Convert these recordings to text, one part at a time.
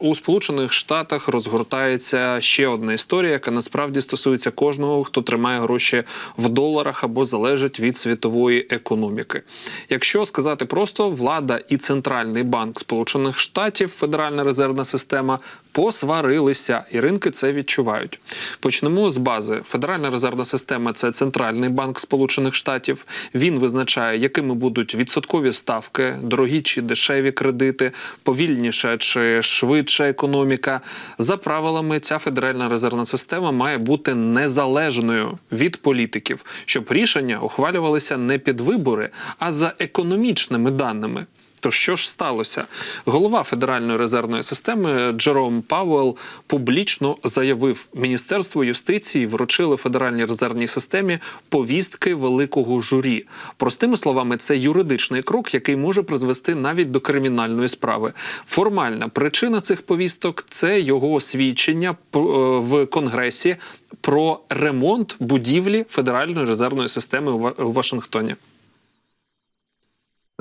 у Сполучених Штатах розгортається ще одна історія, яка насправді стосується кожного, хто тримає гроші в доларах або залежить від світової економіки. Якщо сказати просто, влада і центральний банк Сполучених Штатів, Федеральна резервна система посварилися, і ринки це відчувають. Почнемо з бази. Федеральна резервна система це центральний банк Сполучених Штатів. Він визначає, якими будуть відсоткові ставки, дорогі чи дешеві кредити, повільніша чи швидша економіка. За правилами, ця федеральна резервна система має бути незалежною від політиків, щоб рішення ухвалювалися не під вибори, а за економічними даними. То що ж сталося? Голова Федеральної резервної системи Джером Пауел публічно заявив, Міністерство юстиції вручили Федеральній резервній системі повістки великого журі. Простими словами, це юридичний крок, який може призвести навіть до кримінальної справи. Формальна причина цих повісток це його освідчення п- е, в Конгресі про ремонт будівлі Федеральної резервної системи у Вашингтоні.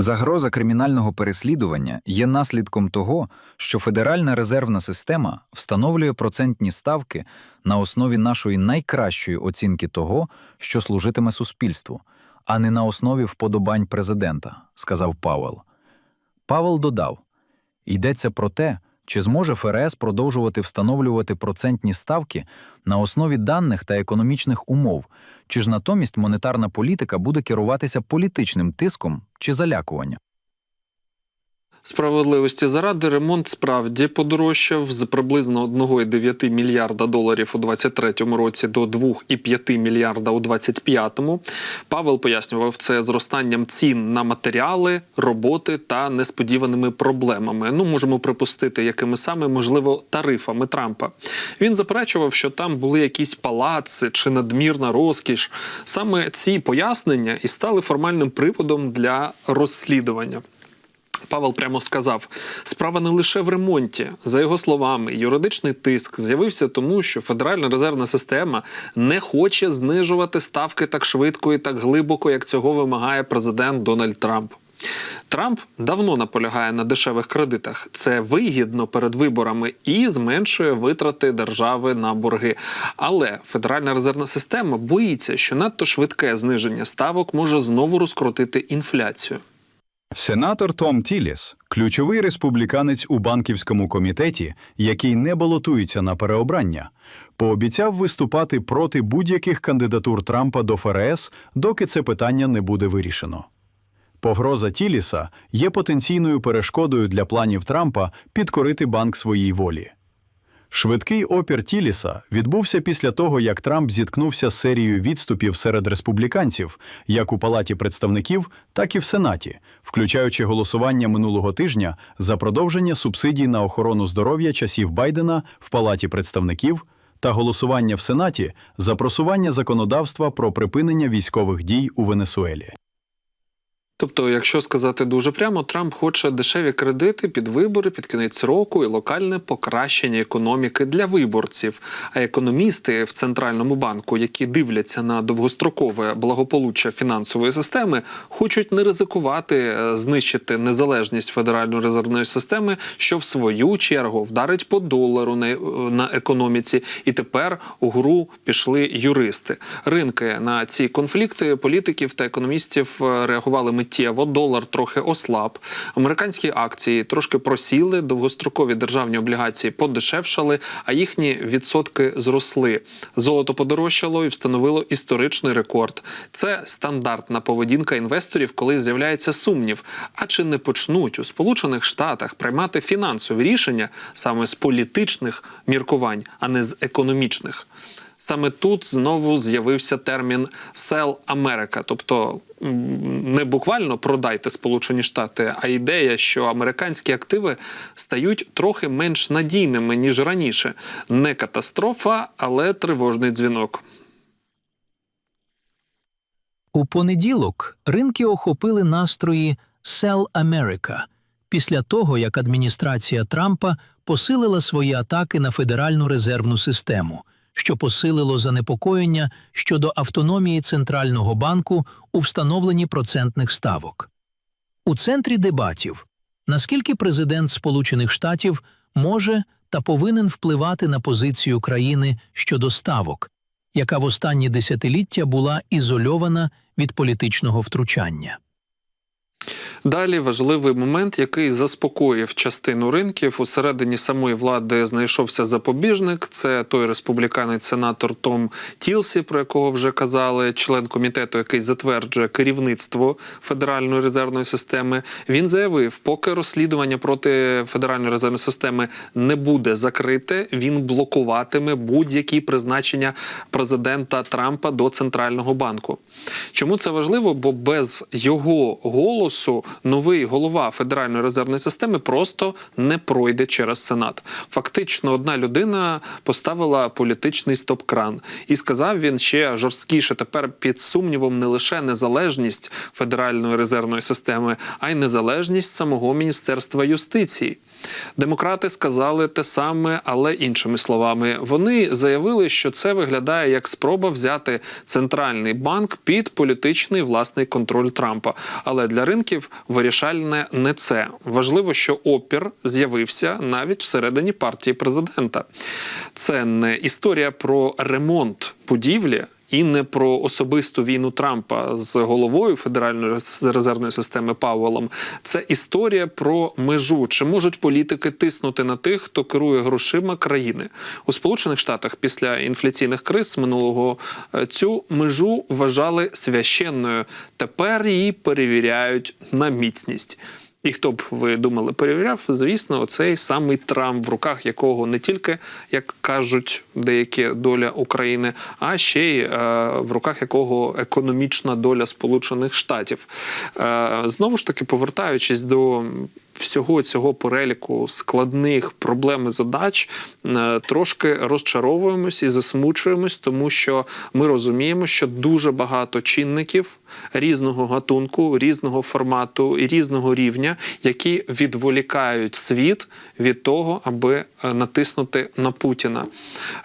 Загроза кримінального переслідування є наслідком того, що Федеральна резервна система встановлює процентні ставки на основі нашої найкращої оцінки того, що служитиме суспільству, а не на основі вподобань президента, сказав Павел. Павел додав: йдеться про те, чи зможе ФРС продовжувати встановлювати процентні ставки на основі даних та економічних умов, чи ж натомість монетарна політика буде керуватися політичним тиском чи залякуванням. Справедливості заради ремонт справді подорожчав з приблизно 1,9 мільярда доларів у 2023 році до 2,5 мільярда у 2025. Павел пояснював це зростанням цін на матеріали, роботи та несподіваними проблемами. Ну можемо припустити, якими саме можливо тарифами Трампа. Він заперечував, що там були якісь палаци чи надмірна розкіш. Саме ці пояснення і стали формальним приводом для розслідування. Павел прямо сказав: справа не лише в ремонті. За його словами, юридичний тиск з'явився тому, що Федеральна резервна система не хоче знижувати ставки так швидко і так глибоко, як цього вимагає президент Дональд Трамп. Трамп давно наполягає на дешевих кредитах. Це вигідно перед виборами і зменшує витрати держави на борги. Але Федеральна резервна система боїться, що надто швидке зниження ставок може знову розкрутити інфляцію. Сенатор Том Тіліс, ключовий республіканець у банківському комітеті, який не балотується на переобрання, пообіцяв виступати проти будь-яких кандидатур Трампа до ФРС, доки це питання не буде вирішено. Погроза Тіліса є потенційною перешкодою для планів Трампа підкорити банк своїй волі. Швидкий опір Тіліса відбувся після того, як Трамп зіткнувся з серією відступів серед республіканців, як у Палаті представників, так і в Сенаті, включаючи голосування минулого тижня за продовження субсидій на охорону здоров'я часів Байдена в Палаті представників та голосування в Сенаті за просування законодавства про припинення військових дій у Венесуелі. Тобто, якщо сказати дуже прямо, Трамп хоче дешеві кредити під вибори, під кінець року і локальне покращення економіки для виборців. А економісти в центральному банку, які дивляться на довгострокове благополуччя фінансової системи, хочуть не ризикувати е, знищити незалежність Федеральної резервної системи, що в свою чергу вдарить по долару на, на економіці. І тепер у гру пішли юристи. Ринки на ці конфлікти політиків та економістів е, реагували миттєво. Долар трохи ослаб. Американські акції трошки просіли, довгострокові державні облігації подешевшали, а їхні відсотки зросли. Золото подорожчало і встановило історичний рекорд. Це стандартна поведінка інвесторів, коли з'являється сумнів. А чи не почнуть у Сполучених Штатах приймати фінансові рішення саме з політичних міркувань, а не з економічних? Саме тут знову з'явився термін «Sell America», тобто не буквально продайте Сполучені Штати, а ідея, що американські активи стають трохи менш надійними ніж раніше. Не катастрофа, але тривожний дзвінок. У понеділок ринки охопили настрої «Sell America» після того, як адміністрація Трампа посилила свої атаки на Федеральну резервну систему, що посилило занепокоєння щодо автономії Центрального банку у встановленні процентних ставок. У центрі дебатів наскільки президент Сполучених Штатів може та повинен впливати на позицію країни щодо ставок, яка в останні десятиліття була ізольована від політичного втручання. Далі важливий момент, який заспокоїв частину ринків. Усередині самої влади знайшовся запобіжник. Це той республіканець сенатор Том Тілсі, про якого вже казали, член комітету, який затверджує керівництво Федеральної резервної системи. Він заявив, поки розслідування проти Федеральної резервної системи не буде закрите, він блокуватиме будь-які призначення президента Трампа до центрального банку. Чому це важливо? Бо без його голосу новий голова Федеральної резервної системи просто не пройде через Сенат. Фактично, одна людина поставила політичний стоп-кран, і сказав він ще жорсткіше. Тепер під сумнівом не лише незалежність Федеральної резервної системи, а й незалежність самого міністерства юстиції. Демократи сказали те саме, але іншими словами. Вони заявили, що це виглядає як спроба взяти центральний банк під політичний власний контроль Трампа. Але для ринків вирішальне не це. Важливо, що опір з'явився навіть всередині партії президента. Це не історія про ремонт будівлі. І не про особисту війну Трампа з головою Федеральної резервної системи Пауелом. Це історія про межу. Чи можуть політики тиснути на тих, хто керує грошима країни у Сполучених Штатах після інфляційних криз минулого е, цю межу вважали священною. Тепер її перевіряють на міцність. І хто б ви думали, перевіряв, звісно, оцей самий Трамп, в руках якого не тільки, як кажуть деякі доля України, а ще й е, в руках якого економічна доля Сполучених Штатів. Е, знову ж таки, повертаючись до всього цього переліку складних проблем і задач, е, трошки розчаровуємось і засмучуємось, тому що ми розуміємо, що дуже багато чинників різного гатунку, різного формату і різного рівня, які відволікають світ від того, аби е, натиснути на Путіна.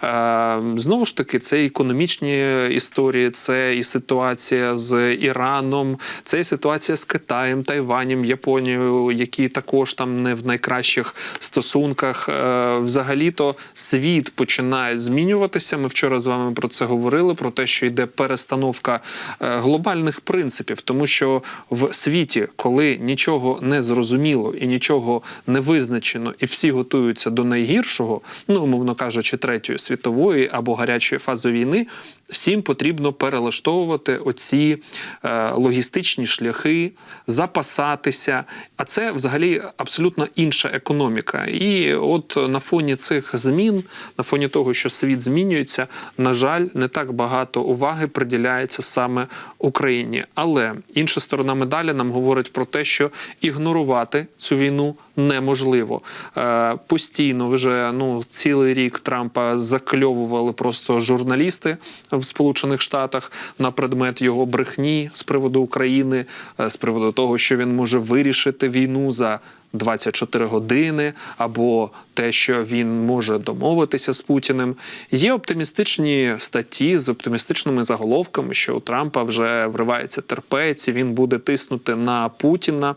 Е, Знову ж таки, це економічні історії, це і ситуація з Іраном, це і ситуація з Китаєм, Тайванем, Японією, які також там не в найкращих стосунках. Е, Взагалі-то світ починає змінюватися. Ми вчора з вами про це говорили: про те, що йде перестановка е, глобальних принципів, тому що в світі, коли нічого не зрозуміло і нічого не визначено, і всі готуються до найгіршого, ну умовно кажучи, третьої світової або гарячої фази війни, всім потрібно перелаштовувати оці е, логістичні шляхи, запасатися. А це взагалі абсолютно інша економіка. І от на фоні цих змін, на фоні того, що світ змінюється, на жаль, не так багато уваги приділяється саме Україні. Але інша сторона медалі нам говорить про те, що ігнорувати цю війну неможливо. Е, постійно вже ну цілий рік Трампа закльовували просто журналісти в Сполучених Штатах на предмет його брехні з приводу України, е, з приводу того, що він може вирішити війну за. 24 години, або те, що він може домовитися з Путіним. Є оптимістичні статті з оптимістичними заголовками, що у Трампа вже вривається терпець, і він буде тиснути на Путіна.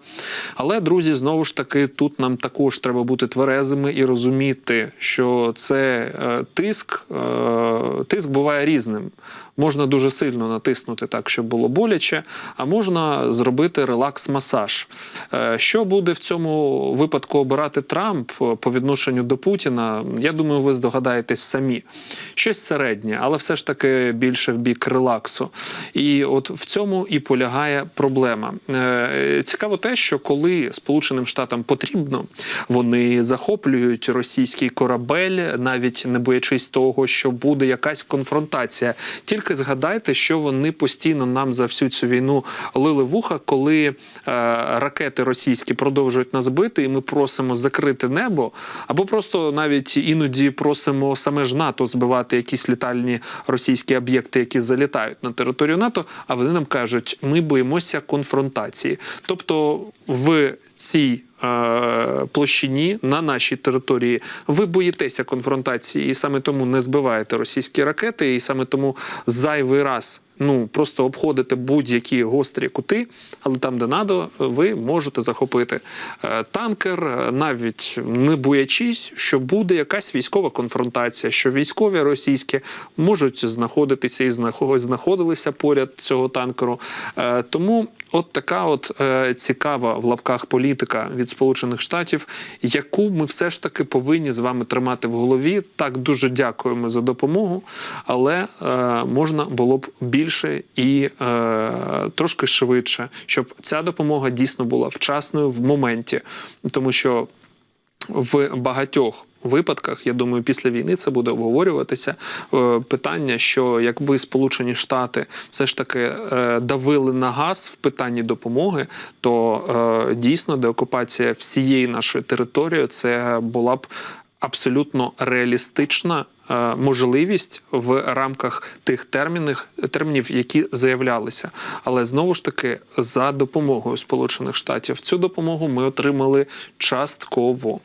Але, друзі, знову ж таки, тут нам також треба бути тверезими і розуміти, що це е, тиск, е, тиск буває різним. Можна дуже сильно натиснути так, щоб було боляче, а можна зробити релакс-масаж. Е, Що буде в цьому випадку обирати Трамп е, по відношенню до Путіна? Я думаю, ви здогадаєтесь самі. Щось середнє, але все ж таки більше в бік релаксу. І от в цьому і полягає проблема. Е, Цікаво те, що коли Сполученим Штатам потрібно, вони захоплюють російський корабель, навіть не боячись того, що буде якась конфронтація. Тільки згадайте, що вони постійно нам за всю цю війну лили вуха, коли е, ракети російські продовжують нас бити, і ми просимо закрити небо, або просто навіть іноді просимо саме ж НАТО збивати якісь літальні російські об'єкти, які залітають на територію НАТО. А вони нам кажуть, ми боїмося конфронтації. Тобто в цій е, площині на нашій території ви боїтеся конфронтації, і саме тому не збиваєте російські ракети, і саме тому зайвий раз ну просто обходите будь-які гострі кути, але там, де надо, ви можете захопити е, танкер, е, навіть не боячись, що буде якась військова конфронтація, що військові російські можуть знаходитися і знахо- знаходилися поряд цього танкеру. Тому от така от е, цікава в лапках політика від Сполучених Штатів, яку ми все ж таки повинні з вами тримати в голові. Так, дуже дякуємо за допомогу, але е, можна було б більше і е, трошки швидше, щоб ця допомога дійсно була вчасною в моменті, тому що в багатьох випадках, я думаю, після війни це буде обговорюватися. е, Питання, що якби Сполучені Штати все ж таки е, давили на газ в питанні допомоги, то е, дійсно деокупація всієї нашої території це була б абсолютно реалістична. Можливість в рамках тих термінів, термінів, які заявлялися, але знову ж таки за допомогою Сполучених Штатів цю допомогу ми отримали частково.